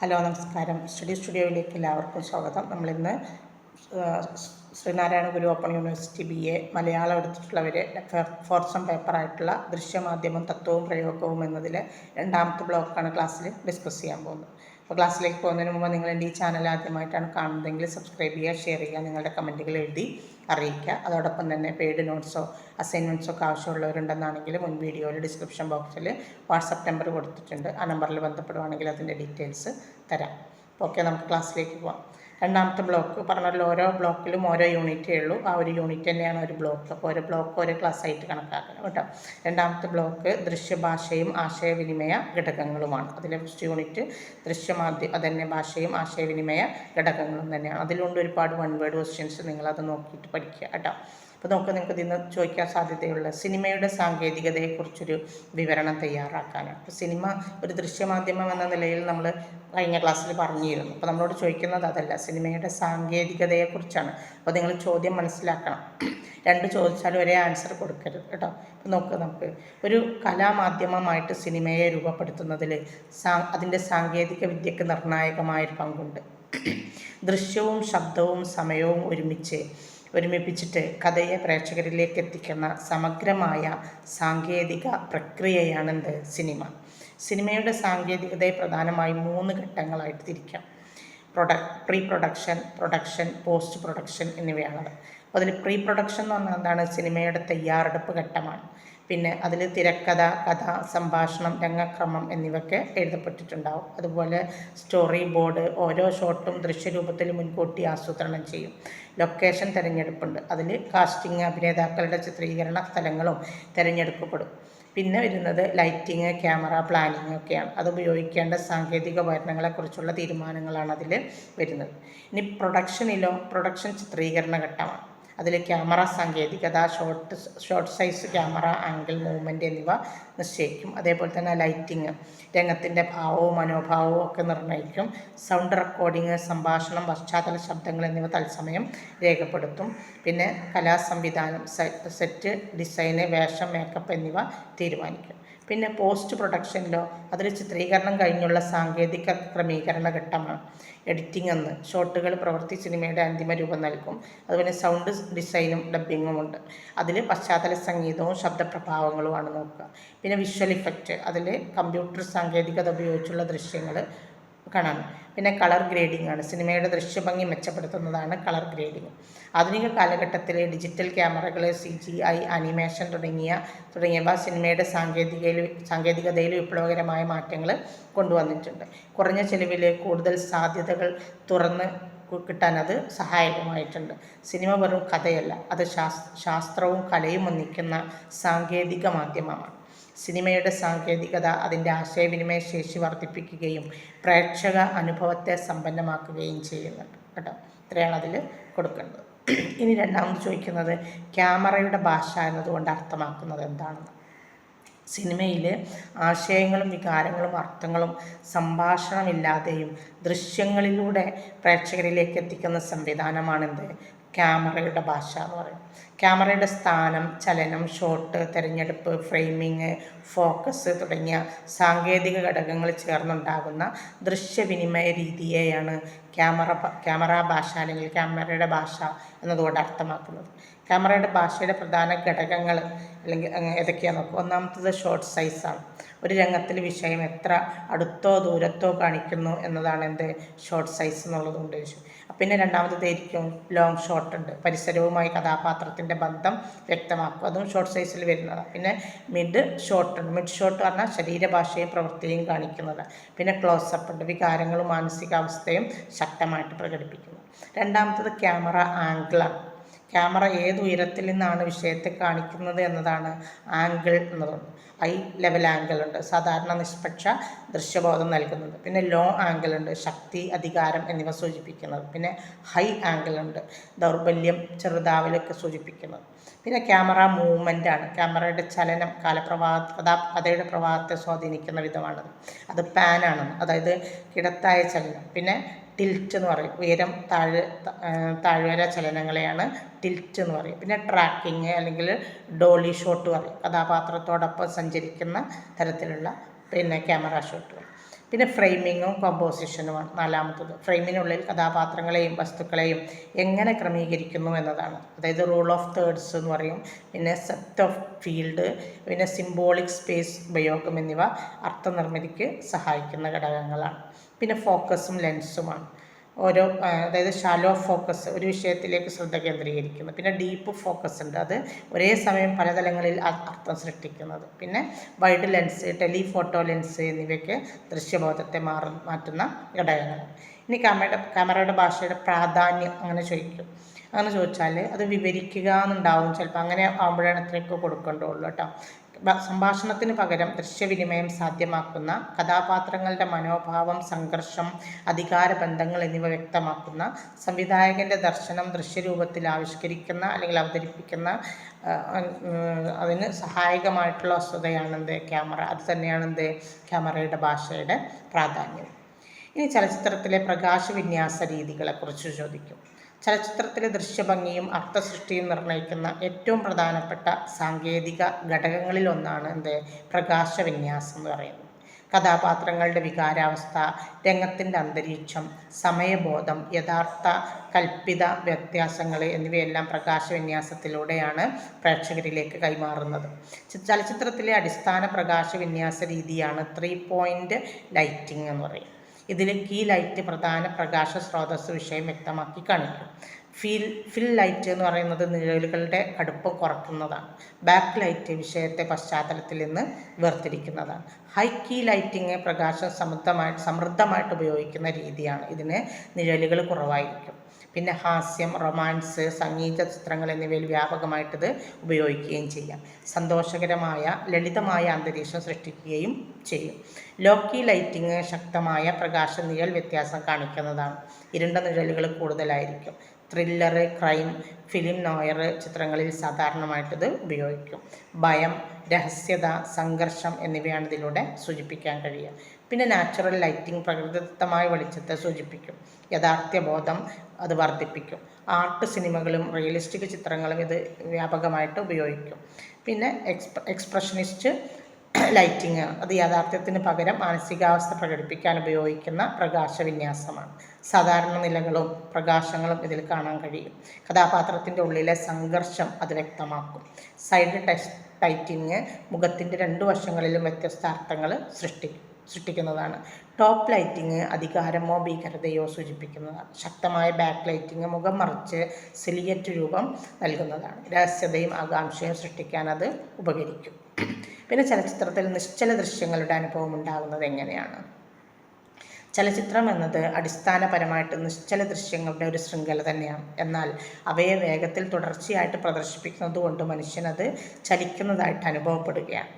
Hello നമസ്കാരം. Study സ്റ്റുഡിയോയിലേക്ക് എല്ലാവർക്കും സ്വാഗതം. നമ്മളിന്ന് Sreenarayana Guru open university B A Malayalam എടുത്തിട്ടുള്ളവർ ഫോർസം പേപ്പറായിട്ടുള്ള ദൃശ്യമാധ്യമം തത്വവും പ്രയോഗവും എന്നതിലെ രണ്ടാമത്തെ ബ്ലോക്കാണ് ക്ലാസ്സിൽ ഡിസ്കസ് ചെയ്യാൻ പോകുന്നത്. അപ്പോൾ ക്ലാസ്സിലേക്ക് പോകുന്നതിന് മുമ്പ് നിങ്ങൾ എന്റെ ഈ ചാനൽ ആദ്യമായിട്ടാണ് കാണുന്നതെങ്കിൽ സബ്സ്ക്രൈബ് ചെയ്യുക ഷെയർ ചെയ്യുക നിങ്ങളുടെ കമന്റുകൾ എഴുതി അറിയിക്കുക. അതോടൊപ്പം തന്നെ പെയ്ഡ് നോട്ട്സോ അസൈൻമെന്റ്സോ ഒക്കെ ആവശ്യമുള്ളവരുണ്ടെന്നാണെങ്കിൽ മുൻ വീഡിയോയിൽ ഡിസ്ക്രിപ്ഷൻ ബോക്സിൽ വാട്സപ്പ് നമ്പർ കൊടുത്തിട്ടുണ്ട്. ആ നമ്പറിൽ ബന്ധപ്പെടുവാണെങ്കിൽ അതിന്റെ ഡീറ്റെയിൽസ് തരാം. ഓക്കെ നമുക്ക് ക്ലാസ്സിലേക്ക് പോകാം രണ്ടാമത്തെ ബ്ലോക്ക് പറഞ്ഞല്ലോ ഓരോ ബ്ലോക്കിലും ഓരോ യൂണിറ്റേ ഉള്ളൂ. ആ ഒരു യൂണിറ്റ് തന്നെയാണ് ഒരു ബ്ലോക്ക് അപ്പോൾ ഓരോ ബ്ലോക്ക് ഓരോ ക്ലാസ് ആയിട്ട് കണക്കാക്കണം കേട്ടോ. രണ്ടാമത്തെ ബ്ലോക്ക് ദൃശ്യഭാഷയും ആശയവിനിമയ ഘടകങ്ങളുമാണ്. അതിലെ ഫസ്റ്റ് യൂണിറ്റ് ദൃശ്യമാധ്യ അതന്നെ ഭാഷയും ആശയവിനിമയ ഘടകങ്ങളും തന്നെയാണ്. അതിലുണ്ട് ഒരുപാട് വൺ വേർഡ് ക്വസ്റ്റ്യൻസ് നിങ്ങളത് നോക്കിയിട്ട് പഠിക്കുക കേട്ടോ. അപ്പോൾ നമുക്ക് നിങ്ങൾക്ക് ഇന്ന് ചോദിക്കാൻ സാധ്യതയുള്ള സിനിമയുടെ സാങ്കേതികതയെക്കുറിച്ചൊരു വിവരണം തയ്യാറാക്കാനാണ്. അപ്പോൾ സിനിമ ഒരു ദൃശ്യമാധ്യമം എന്ന നിലയിൽ നമ്മൾ കഴിഞ്ഞ ക്ലാസ്സിൽ പറഞ്ഞിരുന്നു. അപ്പോൾ നമ്മളോട് ചോദിക്കുന്നത് അതല്ല സിനിമയുടെ സാങ്കേതികതയെക്കുറിച്ചാണ്. അപ്പോൾ നിങ്ങൾ ചോദ്യം മനസ്സിലാക്കണം. രണ്ട് ചോദിച്ചാലും ഒരേ ആൻസർ കൊടുക്കരുത് കേട്ടോ. അപ്പോൾ നോക്ക് നമുക്ക്. ഒരു കലാമാധ്യമമായിട്ട് സിനിമയെ രൂപപ്പെടുത്തുന്നതിൽ സാ അതിന്റെ സാങ്കേതിക വിദ്യക്ക് നിർണായകമായൊരു പങ്കുണ്ട്. ദൃശ്യവും ശബ്ദവും സമയവും ഒരുമിച്ച് ഒരുമിപ്പിച്ചിട്ട് കഥയെ പ്രേക്ഷകരിലേക്ക് എത്തിക്കുന്ന സമഗ്രമായ സാങ്കേതിക പ്രക്രിയയാണെന്ത് സിനിമ. സിനിമയുടെ സാങ്കേതികതയെ പ്രധാനമായി മൂന്ന് ഘട്ടങ്ങളായിട്ട് തിരിക്കാം. പ്രൊഡക് pre production production post production എന്നിവയാണത്. അപ്പോൾ അതിൽ പ്രീ പ്രൊഡക്ഷൻ എന്ന് പറഞ്ഞാൽ എന്താണ്? സിനിമയുടെ തയ്യാറെടുപ്പ് ഘട്ടമാണ്. പിന്നെ അതിൽ തിരക്കഥ കഥ സംഭാഷണം രംഗക്രമം എന്നിവയൊക്കെ എഴുതപ്പെട്ടിട്ടുണ്ടാവും. അതുപോലെ സ്റ്റോറി ബോർഡ് ഓരോ ഷോട്ടും ദൃശ്യരൂപത്തിൽ മുൻകൂട്ടി ആസൂത്രണം ചെയ്യും. ലൊക്കേഷൻ തിരഞ്ഞെടുപ്പുണ്ട്. അതിൽ കാസ്റ്റിംഗ് അഭിനേതാക്കളുടെ ചിത്രീകരണ സ്ഥലങ്ങളും തിരഞ്ഞെടുക്കപ്പെടും. പിന്നെ വരുന്നത് ലൈറ്റിങ് ക്യാമറ പ്ലാനിങ് ഒക്കെയാണ്. അത് ഉപയോഗിക്കേണ്ട സാങ്കേതിക ഉപകരണങ്ങളെക്കുറിച്ചുള്ള തീരുമാനങ്ങളാണ് അതിൽ വരുന്നത്. ഇനി പ്രൊഡക്ഷനിലോ പ്രൊഡക്ഷൻ ചിത്രീകരണ ഘട്ടമാണ്. അതിൽ ക്യാമറ സാങ്കേതികത shot shot size camera angle movement എന്നിവ നിശ്ചയിക്കും. അതേപോലെ തന്നെ ലൈറ്റിങ് രംഗത്തിന്റെ ഭാവവും മനോഭാവവും ഒക്കെ നിർണയിക്കും. സൗണ്ട് റെക്കോർഡിങ് സംഭാഷണം പശ്ചാത്തല ശബ്ദങ്ങൾ എന്നിവ തത്സമയം രേഖപ്പെടുത്തും. പിന്നെ കലാസംവിധാനം സെറ്റ് ഡിസൈന് വേഷം മേക്കപ്പ് എന്നിവ തീരുമാനിക്കും. പിന്നെ പോസ്റ്റ് പ്രൊഡക്ഷനിലോ അതിൽ ചിത്രീകരണം കഴിഞ്ഞുള്ള സാങ്കേതിക ക്രമീകരണ ഘട്ടമാണ്. എഡിറ്റിംഗ് എന്ന് ഷോട്ടുകൾ പ്രവൃത്തി സിനിമയുടെ അന്തിമ രൂപം നൽകും. അതുപോലെ സൗണ്ട് ഡിസൈനും ഡബ്ബിങ്ങും ഉണ്ട്. അതിൽ പശ്ചാത്തല സംഗീതവും ശബ്ദപ്രഭാവങ്ങളുമാണ് നോക്കുക. പിന്നെ വിഷ്വൽ ഇഫക്റ്റ് അതിൽ കമ്പ്യൂട്ടർ സാങ്കേതികത ഉപയോഗിച്ചുള്ള ദൃശ്യങ്ങൾ കാണാൻ പിന്നെ കളർ ഗ്രേഡിംഗ് ആണ്. സിനിമയുടെ ദൃശ്യഭംഗി മെച്ചപ്പെടുത്തുന്നതാണ് കളർ ഗ്രേഡിംഗ് ആധുനിക കാലഘട്ടത്തിലെ ഡിജിറ്റൽ ക്യാമറകൾ സി ജി ഐ അനിമേഷൻ തുടങ്ങിയ തുടങ്ങിയവ സിനിമയുടെ സാങ്കേതികയിൽ സാങ്കേതികതയിൽ വിപ്ലവകരമായ മാറ്റങ്ങൾ കൊണ്ടുവന്നിട്ടുണ്ട്. കുറഞ്ഞ ചെലവിൽ കൂടുതൽ സാധ്യതകൾ തുറന്ന് കിട്ടാൻ അത് സഹായകമായിട്ടുണ്ട്. സിനിമ വെറും കഥയല്ല അത് ശാസ്ത്രവും കലയും ഒന്നിക്കുന്ന സാങ്കേതിക മാധ്യമമാണ്. സിനിമയുടെ സാങ്കേതികത അതിന്റെ ആശയവിനിമയ ശേഷി വർദ്ധിപ്പിക്കുകയും പ്രേക്ഷക അനുഭവത്തെ സമ്പന്നമാക്കുകയും ചെയ്യുന്നുണ്ട് കേട്ടോ? ഇത്രയാണ് അതിൽ കൊടുക്കേണ്ടത്. ഇനി രണ്ടാമത് ചോദിക്കുന്നത് ക്യാമറയുടെ ഭാഷ എന്നതുകൊണ്ട് അർത്ഥമാക്കുന്നത് എന്താണെന്ന്? സിനിമയിൽ ആശയങ്ങളും വികാരങ്ങളും അർത്ഥങ്ങളും സംഭാഷണമില്ലാതെയും ദൃശ്യങ്ങളിലൂടെ പ്രേക്ഷകരിലേക്ക് എത്തിക്കുന്ന സംവിധാനമാണെന്ത്? ക്യാമറയുടെ ഭാഷ എന്ന് പറയും. ക്യാമറയുടെ സ്ഥാനം ചലനം ഷോട്ട് തിരഞ്ഞെടുപ്പ് ഫ്രെയിമിങ് ഫോക്കസ് തുടങ്ങിയ സാങ്കേതിക ഘടകങ്ങൾ ചേർന്നുണ്ടാകുന്ന ദൃശ്യവിനിമയ രീതിയെയാണ് ക്യാമറ ക്യാമറ ഭാഷ അല്ലെങ്കിൽ ക്യാമറയുടെ ഭാഷ എന്നതുകൊണ്ട് അർത്ഥമാക്കുന്നത്. ക്യാമറയുടെ ഭാഷയുടെ പ്രധാന ഘടകങ്ങൾ അല്ലെങ്കിൽ ഏതൊക്കെയാണെന്ന് നോക്കുക ഒന്നാമത്തത് ഷോർട്ട് സൈസാണ് ഒരു രംഗത്തിൽ വിഷയം എത്ര അടുത്തോ ദൂരത്തോ കാണിക്കുന്നു എന്നതാണ് എന്റെ ഷോർട്ട് സൈസ് എന്നുള്ളത് ഉദ്ദേശം പിന്നെ രണ്ടാമത്തേതായിരിക്കും ലോങ് ഷോട്ട് ഉണ്ട്. പരിസരവുമായി കഥാപാത്രത്തിന്റെ ബന്ധം വ്യക്തമാക്കും. അതും ഷോർട്ട് സൈസിൽ വരുന്നതാണ് പിന്നെ മിഡ് ഷോർട്ട് ഉണ്ട്. മിഡ് ഷോട്ട് പറഞ്ഞാൽ ശരീരഭാഷയും പ്രവൃത്തിയും കാണിക്കുന്നത്. പിന്നെ ക്ലോസപ്പ് ഉണ്ട്. വികാരങ്ങളും മാനസികാവസ്ഥയും ശക്തമായിട്ട് പ്രകടിപ്പിക്കുന്നു. രണ്ടാമത്തത് ക്യാമറ ആംഗിളാണ് ക്യാമറ ഏത് ഉയരത്തിൽ നിന്നാണ് വിഷയത്തെ കാണിക്കുന്നത് എന്നതാണ് ആംഗിൾ എന്നതുണ്ട് ഐ ലെവൽ ആംഗിൾ ഉണ്ട്. സാധാരണ നിഷ്പക്ഷ ദൃശ്യബോധം നൽകുന്നത്. പിന്നെ ലോ ആംഗിൾ ഉണ്ട്. ശക്തി അധികാരം എന്നിവ സൂചിപ്പിക്കുന്നത്. പിന്നെ ഹൈ ആംഗിൾ ഉണ്ട്. ദൗർബല്യം ചെറുതാവലൊക്കെ സൂചിപ്പിക്കുന്നത്. പിന്നെ ക്യാമറ മൂവ്മെന്റ് ആണ്. ക്യാമറയുടെ ചലനം കാലപ്രവാഹ കഥാ കഥയുടെ പ്രവാഹത്തെ സ്വാധീനിക്കുന്ന വിധമാണത്. അത് പാനാണ് അതായത് കിടത്തായ ചലനം. പിന്നെ ടിൽറ്റ് എന്ന് പറയും. ഉയരം താഴെ താഴ്വര ചലനങ്ങളെയാണ് ടിൽറ്റ് എന്ന് പറയും. പിന്നെ ട്രാക്കിങ് അല്ലെങ്കിൽ ഡോളി ഷോട്ട് പറയും. കഥാപാത്രത്തോടൊപ്പം സഞ്ചരിക്കുന്ന തരത്തിലുള്ള പിന്നെ ക്യാമറ ഷോട്ടുകൾ പിന്നെ ഫ്രെയിമിങ്ങും കോമ്പോസിഷനുമാണ് നാലാമത്തത്. ഫ്രെയിമിനുള്ളിൽ കഥാപാത്രങ്ങളെയും വസ്തുക്കളെയും എങ്ങനെ ക്രമീകരിക്കുന്നു എന്നതാണ്. അതായത് റൂൾ ഓഫ് തേർഡ്സ് എന്ന് പറയും. പിന്നെ സെപ്റ്റ് ഓഫ് ഫീൽഡ് പിന്നെ സിംബോളിക് സ്പേസ് ഉപയോഗം എന്നിവ അർത്ഥനിർമ്മിതിക്ക് സഹായിക്കുന്ന ഘടകങ്ങളാണ്. പിന്നെ ഫോക്കസും ലെൻസുമാണ് ഓരോ അതായത് ഷാലോ ഫോക്കസ് ഒരു വിഷയത്തിലേക്ക് ശ്രദ്ധ കേന്ദ്രീകരിക്കുന്നു. പിന്നെ ഡീപ്പ് ഫോക്കസ് ഉണ്ട്. അത് ഒരേ സമയം പല തലങ്ങളിൽ അ- അർത്ഥം സൃഷ്ടിക്കുന്നത്. പിന്നെ വൈഡ് ലെൻസ് ടെലിഫോട്ടോ ലെൻസ് എന്നിവയ്ക്ക് ദൃശ്യബോധത്തെ മാറ മാറ്റുന്ന ഘടകങ്ങൾ. ഇനി ക്യാമറയുടെ ക്യാമറയുടെ ഭാഷയുടെ പ്രാധാന്യം അങ്ങനെ ചോദിക്കും. അങ്ങനെ ചോദിച്ചാൽ അത് വിവരിക്കുക എന്നുണ്ടാവും. ചിലപ്പോൾ അങ്ങനെ ആകുമ്പോഴാണ് ഇത്രയൊക്കെ കൊടുക്കേണ്ടുള്ളൂ കേട്ടോ. സംഭാഷണത്തിന് പകരം ദൃശ്യവിനിമയം സാധ്യമാക്കുന്ന കഥാപാത്രങ്ങളുടെ മനോഭാവം സംഘർഷം അധികാര ബന്ധങ്ങൾ എന്നിവ വ്യക്തമാക്കുന്ന സംവിധായകന്റെ ദർശനം ദൃശ്യരൂപത്തിൽ ആവിഷ്കരിക്കുന്ന അല്ലെങ്കിൽ അവതരിപ്പിക്കുന്ന അതിന് സഹായകമായിട്ടുള്ള വസ്തുതയാണ് എന്ത്? ക്യാമറ. അത് തന്നെയാണ് എന്ത്? ക്യാമറയുടെ ഭാഷയുടെ പ്രാധാന്യം. ഇനി ചലച്ചിത്രത്തിലെ പ്രകാശ വിന്യാസ രീതികളെക്കുറിച്ച് ചോദിക്കും. ചലച്ചിത്രത്തിലെ ദൃശ്യഭംഗിയും അർത്ഥസൃഷ്ടിയും നിർണയിക്കുന്ന ഏറ്റവും പ്രധാനപ്പെട്ട സാങ്കേതിക ഘടകങ്ങളിലൊന്നാണ് എന്ത്? പ്രകാശവിന്യാസം എന്ന് പറയുന്നത്. കഥാപാത്രങ്ങളുടെ വികാരാവസ്ഥ രംഗത്തിന്റെ അന്തരീക്ഷം സമയബോധം യഥാർത്ഥ കൽപ്പിത വ്യത്യാസങ്ങൾ എന്നിവയെല്ലാം പ്രകാശവിന്യാസത്തിലൂടെയാണ് പ്രേക്ഷകരിലേക്ക് കൈമാറുന്നത്. ചലച്ചിത്രത്തിലെ അടിസ്ഥാന പ്രകാശവിന്യാസ രീതിയാണ് ത്രീ പോയിന്റ് ലൈറ്റിംഗ് എന്ന് പറയും ഇതിൽ കീ ലൈറ്റ് പ്രധാന പ്രകാശ സ്രോതസ് വിഷയം വ്യക്തമാക്കി കാണിക്കും. ഫീൽ ഫിൽ ലൈറ്റ് എന്ന് പറയുന്നത് നിഴലുകളുടെ അടുപ്പം കുറയ്ക്കുന്നതാണ് ബാക്ക് ലൈറ്റ് വിഷയത്തെ പശ്ചാത്തലത്തിൽ നിന്ന് വേർതിരിക്കുന്നതാണ്. ഹൈ കീ ലൈറ്റിങ് പ്രകാശം സമൃദ്ധമായിട്ട് സമൃദ്ധമായിട്ട് ഉപയോഗിക്കുന്ന രീതിയാണ്. ഇതിന് നിഴലുകൾ കുറവായിരിക്കും. പിന്നെ ഹാസ്യം റൊമാൻസ് സംഗീത ചിത്രങ്ങൾ എന്നിവയിൽ വ്യാപകമായിട്ടത് ഉപയോഗിക്കുകയും ചെയ്യാം. സന്തോഷകരമായ ലളിതമായ അന്തരീക്ഷം സൃഷ്ടിക്കുകയും ചെയ്യും. ലോക്കി ലൈറ്റിംഗ് ശക്തമായ പ്രകാശ നിഴൽ വ്യത്യാസം കാണിക്കുന്നതാണ്. ഇരുണ്ട നിഴലുകൾ കൂടുതലായിരിക്കും. ത്രില്ലർ ക്രൈം ഫിലിം നോയർ ചിത്രങ്ങളിൽ സാധാരണമായിട്ടിത് ഉപയോഗിക്കും. ഭയം രഹസ്യത സംഘർഷം എന്നിവയാണ് ഇതിലൂടെ സൂചിപ്പിക്കാൻ കഴിയുക. പിന്നെ നാച്ചുറൽ ലൈറ്റിംഗ് പ്രകൃതിദത്തമായ വെളിച്ചത്തെ സൂചിപ്പിക്കും. യഥാർത്ഥ ബോധം അത് വർദ്ധിപ്പിക്കും. ആർട്ട് സിനിമകളും റിയലിസ്റ്റിക് ചിത്രങ്ങളും ഇത് വ്യാപകമായിട്ട് ഉപയോഗിക്കും. പിന്നെ എക്സ്പ എക്സ്പ്രഷനിസ്റ്റ് ലൈറ്റിങ് അത് യാഥാർത്ഥ്യത്തിന് പകരം മാനസികാവസ്ഥ പ്രകടിപ്പിക്കാൻ ഉപയോഗിക്കുന്ന പ്രകാശ വിന്യാസമാണ് സാധാരണ നിലകളും പ്രകാശങ്ങളും ഇതിൽ കാണാൻ കഴിയും. കഥാപാത്രത്തിന്റെ ഉള്ളിലെ സംഘർഷം അത് വ്യക്തമാക്കും. സൈഡ് ടെക്സ് ടൈറ്റിങ് മുഖത്തിന്റെ രണ്ട് വശങ്ങളിലും വ്യത്യസ്ത അർത്ഥങ്ങൾ സൃഷ്ടിക്കും. സൃഷ്ടിക്കുന്നതാണ്. ടോപ്പ് ലൈറ്റിംഗ് അധികാരമോ ഭീകരതയോ സൂചിപ്പിക്കുന്നതാണ്. ശക്തമായ ബാക്ക് ലൈറ്റിംഗ് മുഖം മറിച്ച് സിലിയറ്റ് രൂപം നൽകുന്നതാണ്. രഹസ്യതയും ആകാംക്ഷയും സൃഷ്ടിക്കാൻ അത് ഉപകരിക്കും. പിന്നെ ചലച്ചിത്രത്തിൽ നിശ്ചല ദൃശ്യങ്ങളുടെ അനുഭവം ഉണ്ടാകുന്നത് എങ്ങനെയാണ്? ചലച്ചിത്രം എന്നത് അടിസ്ഥാനപരമായിട്ട് നിശ്ചല ദൃശ്യങ്ങളുടെ ഒരു ശൃംഖല തന്നെയാണ്. എന്നാൽ അവയെ വേഗത്തിൽ തുടർച്ചയായിട്ട് പ്രദർശിപ്പിക്കുന്നത് കൊണ്ട് മനുഷ്യനത് ചലിക്കുന്നതായിട്ട് അനുഭവപ്പെടുകയാണ്.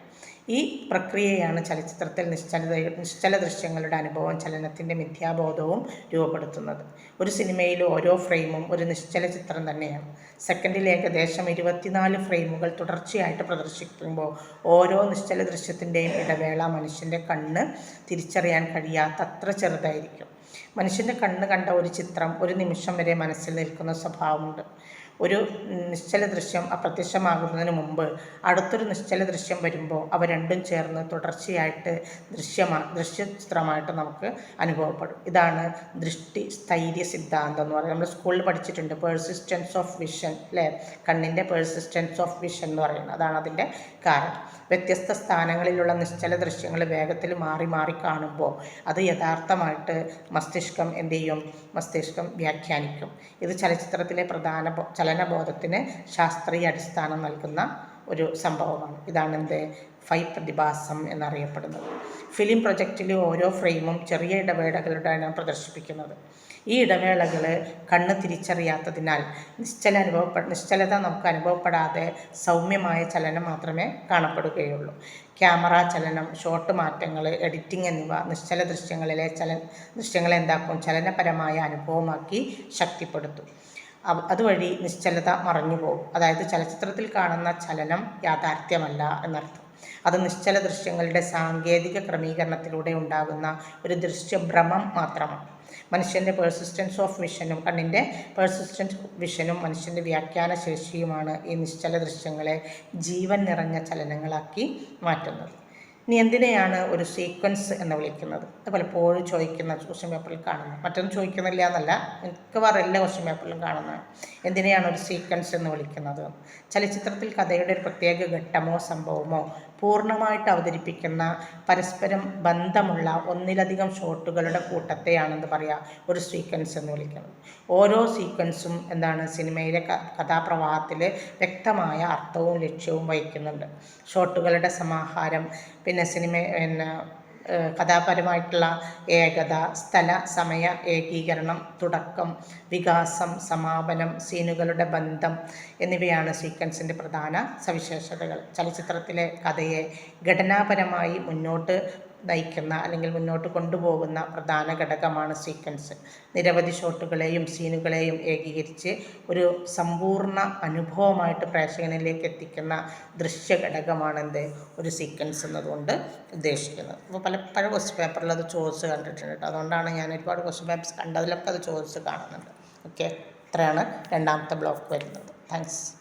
ഈ പ്രക്രിയയാണ് ചലച്ചിത്രത്തിൽ നിശ്ചല നിശ്ചല ദൃശ്യങ്ങളുടെ അനുഭവം ചലനത്തിന്റെ മിഥ്യാബോധവും രൂപപ്പെടുത്തുന്നത്. ഒരു സിനിമയിലെ ഓരോ ഫ്രെയിമും ഒരു നിശ്ചല ചിത്രം തന്നെയാണ്. സെക്കൻഡിൽ ഏകദേശം ഇരുപത്തിനാല് ഫ്രെയിമുകൾ തുടർച്ചയായിട്ട് പ്രദർശിപ്പിക്കുമ്പോൾ ഓരോ നിശ്ചല ദൃശ്യത്തിന്റെയും ഇടവേള മനുഷ്യന്റെ കണ്ണ് തിരിച്ചറിയാൻ കഴിയാത്തത്ര ചെറുതായിരിക്കും. മനുഷ്യന്റെ കണ്ണ് കണ്ട ഒരു ചിത്രം ഒരു നിമിഷം വരെ മനസ്സിൽ നിൽക്കുന്ന സ്വഭാവമുണ്ട്. ഒരു നിശ്ചല ദൃശ്യം അപ്രത്യക്ഷമാകുന്നതിന് മുമ്പ് അടുത്തൊരു നിശ്ചല ദൃശ്യം വരുമ്പോൾ അവ രണ്ടും ചേർന്ന് തുടർച്ചയായിട്ട് ദൃശ്യമാ ദൃശ്യ ചിത്രമായിട്ട് നമുക്ക് അനുഭവപ്പെടും. ഇതാണ് ദൃഷ്ടി സ്ഥൈര്യ സിദ്ധാന്തം എന്ന് പറയുന്നത്. നമ്മൾ സ്കൂളിൽ പഠിച്ചിട്ടുണ്ട് പേഴ്സിസ്റ്റൻസ് ഓഫ് വിഷൻ അല്ലേ കണ്ണിന്റെ പേഴ്സിസ്റ്റൻസ് ഓഫ് വിഷൻ എന്ന് പറയുന്നത്. അതാണ് അതിന്റെ കാരണം. വ്യത്യസ്ത സ്ഥാനങ്ങളിലുള്ള നിശ്ചല ദൃശ്യങ്ങൾ വേഗത്തിൽ മാറി മാറി കാണുമ്പോൾ അത് യഥാർത്ഥമായിട്ട് മസ്തിഷ്കം എന്ത് ചെയ്യും? മസ്തിഷ്കം വ്യാഖ്യാനിക്കും. ഇത് ചലച്ചിത്രത്തിലെ പ്രധാന ബോ- ചലനബോധത്തിന് ശാസ്ത്രീയ അടിസ്ഥാനം നൽകുന്ന ഒരു സംഭവമാണ്. ഇതാണ് എന്ത്? ഫൈ പ്രതിഭാസം എന്നറിയപ്പെടുന്നത്. ഫിലിം പ്രൊജക്റ്റിലെ ഓരോ ഫ്രെയിമും ചെറിയ ഇടവേളകളുടെയാണ് പ്രദർശിപ്പിക്കുന്നത്. ഈ ഇടവേളകൾ കണ്ണ് തിരിച്ചറിയാത്തതിനാൽ നിശ്ചല അനുഭവപ്പെ നിശ്ചലത നമുക്ക് അനുഭവപ്പെടാതെ സൗമ്യമായ ചലനം മാത്രമേ കാണപ്പെടുകയുള്ളൂ. ക്യാമറ ചലനം ഷോട്ട് മാറ്റങ്ങൾ എഡിറ്റിംഗ് എന്നിവ നിശ്ചല ദൃശ്യങ്ങളിലെ ചല ദൃശ്യങ്ങളെ എന്താക്കും? ചലനപരമായ അനുഭവമാക്കി ശക്തിപ്പെടുത്തും. അതുവഴി നിശ്ചലത മറഞ്ഞു പോകും. അതായത് ചലച്ചിത്രത്തിൽ കാണുന്ന ചലനം യാഥാർത്ഥ്യമല്ല എന്നർത്ഥം. അത് നിശ്ചല ദൃശ്യങ്ങളുടെ സാങ്കേതിക ക്രമീകരണത്തിലൂടെ ഉണ്ടാകുന്ന ഒരു ദൃശ്യഭ്രമം മാത്രമാണ്. മനുഷ്യന്റെ പേഴ്സിസ്റ്റൻസ് ഓഫ് വിഷനും കണ്ണിന്റെ പേഴ്സിസ്റ്റൻസ് വിഷനും മനുഷ്യന്റെ വ്യാഖ്യാന ശേഷിയുമാണ് ഈ നിശ്ചല ദൃശ്യങ്ങളെ ജീവൻ നിറഞ്ഞ ചലനങ്ങളാക്കി മാറ്റുന്നത്. ഇനി എന്തിനെയാണ് ഒരു സീക്വൻസ് എന്ന് വിളിക്കുന്നത്? അത് പലപ്പോഴും ചോദിക്കുന്ന ക്വസ്റ്റ്യൻ പേപ്പറിൽ കാണുന്നത് മറ്റൊന്നും ചോദിക്കുന്നില്ല എന്നല്ല മിക്കവാറും എല്ലാ ക്വസ്റ്റ്യൻ പേപ്പറിലും കാണുന്നത് എന്തിനെയാണ് ഒരു സീക്വൻസ് എന്ന് വിളിക്കുന്നത്? ചലച്ചിത്രത്തിൽ കഥയുടെ ഒരു പ്രത്യേക ഘട്ടമോ സംഭവമോ പൂർണമായിട്ട് അവതരിപ്പിക്കുന്ന പരസ്പരം ബന്ധമുള്ള ഒന്നിലധികം ഷോട്ടുകളുടെ കൂട്ടത്തെയാണെന്ന് പറയാം ഒരു സീക്വൻസ് എന്ന് വിളിക്കുന്നത്. ഓരോ സീക്വൻസും എന്താണ് സിനിമയിലെ കഥാപ്രവാഹത്തിൽ വ്യക്തമായ അർത്ഥവും ലക്ഷ്യവും വഹിക്കുന്നുണ്ട്. ഷോട്ടുകളുടെ സമാഹാരം പിന്നെ സിനിമ പിന്നെ കഥാപരമായിട്ടുള്ള ഏകത സ്ഥല സമയ ഏകീകരണം തുടക്കം വികാസം സമാപനം സീനുകളുടെ ബന്ധം എന്നിവയാണ് സീക്വൻസിന്റെ പ്രധാന സവിശേഷതകൾ. ചലച്ചിത്രത്തിലെ കഥയെ ഘടനാപരമായി മുന്നോട്ട് നയിക്കുന്ന അല്ലെങ്കിൽ മുന്നോട്ട് കൊണ്ടുപോകുന്ന പ്രധാന ഘടകമാണ് സീക്വൻസ് നിരവധി ഷോട്ടുകളെയും സീനുകളെയും ഏകീകരിച്ച് ഒരു സമ്പൂർണ അനുഭവമായിട്ട് പ്രേക്ഷകനിലേക്ക് എത്തിക്കുന്ന ദൃശ്യ ഘടകമാണെന്ത്? ഒരു സീക്വൻസ് എന്നതുകൊണ്ട് ഉദ്ദേശിക്കുന്നത്. അപ്പോൾ പല പല ക്വസ്റ്റ്യൻ പേപ്പറിൽ അത് ചോദിച്ച് കണ്ടിട്ടുണ്ട് കേട്ടോ. അതുകൊണ്ടാണ് ഞാൻ ഒരുപാട് ക്വസ്റ്റ്യൻ പേപ്പേഴ്സ് കണ്ടതിലൊക്കെ അത് ചോദിച്ച് കാണുന്നുണ്ട് ഓക്കെ ഇത്രയാണ് രണ്ടാമത്തെ ബ്ലോക്ക് വരുന്നത്. താങ്ക്സ്